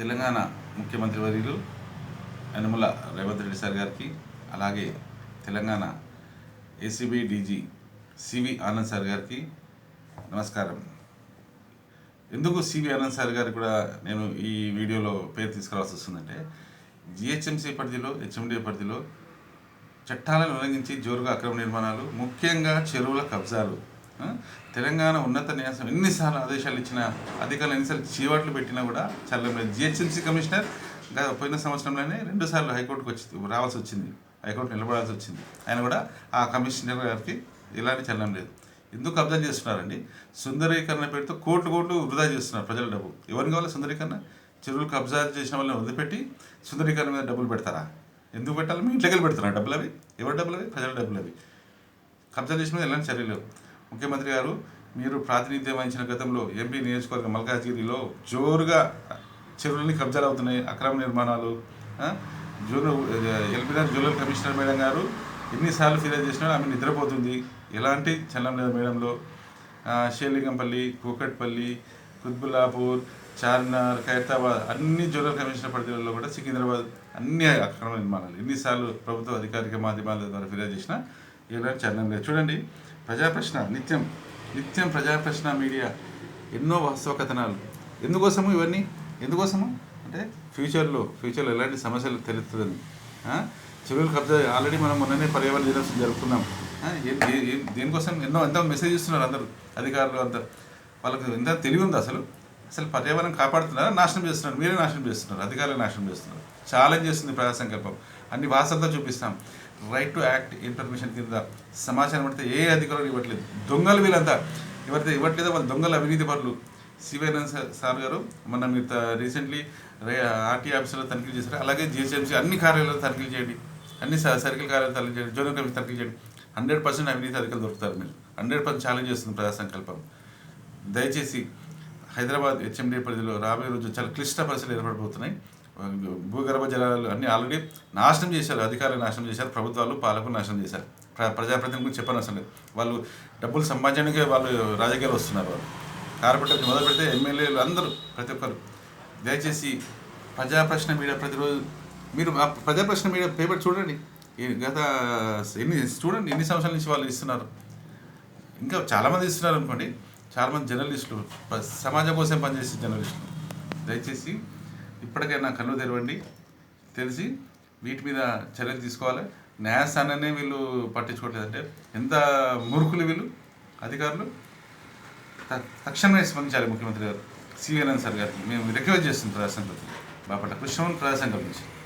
తెలంగాణ ముఖ్యమంత్రి వర్యులు యనమల రేవంత్ రెడ్డి సార్ గారికి అలాగే Telangana ACB DG CV Anand sir గారికి నమస్కారం. ఎందుకు సివి ఆనంద్ సార్ గారికి కూడా నేను ఈ వీడియోలో పేరు తీసుకురావాల్సి వస్తుందంటే జిహెచ్ఎంసీ పరిధిలో హెచ్ఎండి పరిధిలో చట్టాలను ఉల్లంఘించి జోరుగా అక్రమ నిర్మాణాలు ముఖ్యంగా చెరువుల కబ్జాలు తెలంగాణ ఉన్నత న్యాసం ఎన్నిసార్లు ఆదేశాలు ఇచ్చిన అధికారులు ఎన్నిసార్లు చీవాట్లు పెట్టినా కూడా చల్లలేదు జిహెచ్ఎంసీ కమిషనర్ గత పోయిన సంవత్సరంలోనే రెండు సార్లు హైకోర్టుకు వచ్చి రావాల్సి వచ్చింది. హైకోర్టు నిలబడాల్సి వచ్చింది. ఆయన కూడా ఆ కమిషనర్ గారికి ఇలాంటి చల్లం లేదు. ఎందుకు అబ్జర్వ్ చేస్తున్నారండి? సుందరీకరణ పేరుతో కోట్లు కోట్లు వృధా చేస్తున్నారు ప్రజల డబ్బు. ఎవరిని కావాలి సుందరీకరణ? చెరువులు కబ్జా చేసిన వాళ్ళని వదిలిపెట్టి సుందరీకరణ మీద డబ్బులు పెడతారా? ఎందుకు పెట్టాలి? మీ ఇంట్లోకి వెళ్ళి పెడుతున్నారు డబ్బులు అవి? ఎవరి డబ్బులు అవి? ప్రజల డబ్బులు అవి. కబ్జా చేసిన మీద ఎలాంటి చర్యలు ముఖ్యమంత్రి గారు మీరు ప్రాతినిధ్యం వహించిన గతంలో ఎంపీ నియోజకవర్గ మల్కాజ్గిరిలో జోరుగా చెరువులని కబ్జాలు అవుతున్నాయి అక్రమ నిర్మాణాలు junior LBR junior commissioner madam గారు ఎన్నిసార్లు ఫిర్యాదు చేసినా ఆమె నిద్రపోతుంది. ఎలాంటి చలనం లేదు మేడంలో షేలింగంపల్లి కూకట్పల్లి కుత్బుల్లాపూర్ చార్మినార్ ఖైరతాబాద్ అన్ని జూనియర్ కమిషనర్ పరిధిలో కూడా సికింద్రాబాద్ అన్ని అక్రమ నిర్మాణాలు. ఎన్నిసార్లు ప్రభుత్వ అధికారిక మాధ్యమాల ద్వారా ఫిర్యాదు చేసినా ఈనాడు చలనం చూడండి ప్రజా ప్రశ్న నిత్యం నిత్యం ప్రజా ప్రశ్న మీడియా ఎన్నో వాస్తవ కథనాలు. ఎందుకోసము ఇవన్నీ? ఎందుకోసము? అంటే ఫ్యూచర్లో ఫ్యూచర్లో ఎలాంటి సమస్యలు తెలుస్తుందని చెరువులు కబ్జా ఆల్రెడీ మనం మొన్ననే పర్యావరణ దినోత్సవం జరుపుకున్నాం. దేనికోసం ఎన్నో ఎంతో మెసేజ్ ఇస్తున్నారు అందరూ అధికారులు అంతా. వాళ్ళకి ఎంత తెలివి ఉంది అసలు. అసలు పర్యావరణం కాపాడుతున్నారా? నాశనం చేస్తున్నారు. మీరే నాశనం చేస్తున్నారు. అధికారులు నాశనం చేస్తున్నారు. ఛాలెంజ్ చేస్తుంది ప్రజా సంకల్పం. అన్ని వాసనతో చూపిస్తాం. రైట్ టు యాక్ట్ ఇన్ఫర్మేషన్ కింద సమాచారం పడితే ఏ అధికారులు ఇవ్వట్లేదు. దొంగలు వీళ్ళంతా ఎవరైతే ఇవ్వట్లేదో వాళ్ళు దొంగల అవినీతి పరులు. సివైనాన్ సార్ గారు మొన్న మీరు రీసెంట్లీ ఆర్టీ ఆఫీసులో తనిఖీలు చేశారు. అలాగే జిహెచ్ఎంసీ అన్ని కార్యాలయాలు తనిఖీలు చేయండి. అన్ని స- సర్కిల్ కార్యాలయాలు తనిఖీలు చేయండి. జోనల్ కమిషన్ తనిఖీలు చేయండి. హండ్రెడ్ పర్సెంట్ అవినీతి అధికారులు దొరుకుతారు మీరు. హండ్రెడ్ పర్సెంట్ ఛాలెంజ్ చేస్తుంది ప్రజా సంకల్పం. దయచేసి హైదరాబాద్ హెచ్ఎండి పరిధిలో రాబోయే రోజు చాలా క్లిష్ట పరిస్థితులు ఏర్పడబోతున్నాయి. భూగర్భ జలాలు అన్ని ఆల్రెడీ నాశనం చేశారు అధికారులు నాశనం చేశారు ప్రభుత్వాలు పాలకులు నాశనం చేశారు. ప్ర- ప్రజాప్రతినిధుల గురించి చెప్పనవసరం లేదు. వాళ్ళు డబ్బులు సంపాదించడానికి వాళ్ళు రాజకీయాలు వస్తున్నారు వాళ్ళు. కార్పొరేటర్ మొదలు పెడితే ఎమ్మెల్యేలు అందరూ ప్రతి ఒక్కరు. దయచేసి ప్రజా ప్రశ్న మీడియా ప్రతిరోజు మీరు ఆ ప్రజా ప్రశ్న మీడియా పేపర్ చూడండి. ఈ గత ఎన్ని చూడండి ఎన్ని సంవత్సరాల నుంచి వాళ్ళు ఇస్తున్నారు. ఇంకా చాలామంది ఇస్తున్నారు అనుకోండి. చాలామంది జర్నలిస్టులు సమాజం కోసం పనిచేసే జర్నలిస్టులు. దయచేసి ఇప్పటికైనా కళ్ళు తెరవండి. తెలిసి వీటి మీద చర్యలు తీసుకోవాలి. న్యాయస్థానాన్ని వీళ్ళు పట్టించుకోవట్లేదంటే ఎంత మూర్ఖులు వీళ్ళు? అధికారులు? తక్షణమే స్పందించాలి ముఖ్యమంత్రి గారు. సివిఎన్ఎన్ సార్ గారికి. మేము రిక్వెస్ట్ చేస్తున్నాం ప్రజా బాపట్ల కృష్ణమన్ ప్రజా నుంచి.